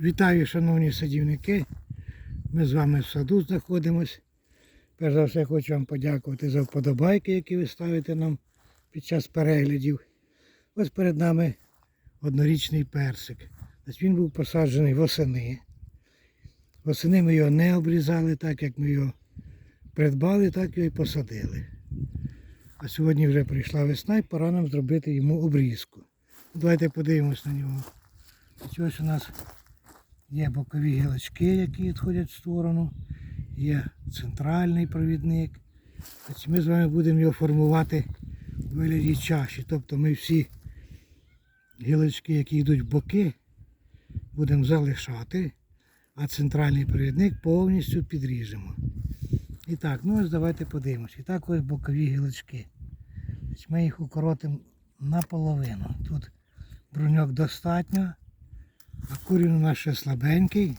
Вітаю, шановні садівники. Ми з вами в саду знаходимось. Перш за все хочу вам подякувати за вподобайки, які ви ставите нам під час переглядів. Ось перед нами однорічний персик. Він був посаджений восени. Восени ми його не обрізали, так як ми його придбали, так його і посадили. А сьогодні вже прийшла весна і пора нам зробити йому обрізку. Давайте подивимось на нього. Ось у нас Є бокові гілочки, які відходять в сторону, є центральний провідник. Ось Ми з вами будемо його формувати у вигляді чаші. Тобто ми всі гілочки, які йдуть в боки, будемо залишати, а центральний провідник повністю підріжемо. І так, ну ось давайте подивимось. І так ось бокові гілочки. Ось Ми їх укоротимо наполовину. Тут бруньок достатньо. А корінь у нас ще слабенький,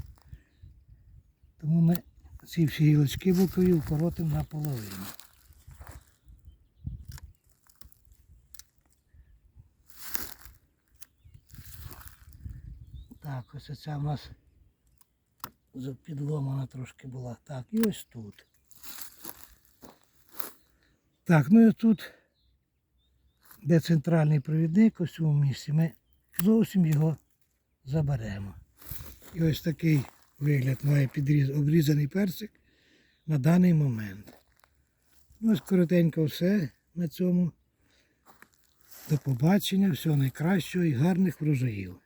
тому ми ці всі гілочки бокові укоротимо наполовину. Так, ось ця у нас підломана трошки була. Так, і ось тут. Так, ну і тут, де центральний провідник, ось у цьому місці, ми зовсім його заберемо. І ось такий вигляд має підріз, обрізаний персик на даний момент. Ну, Ось коротенько все на цьому. До побачення, всього найкращого і гарних врожаїв.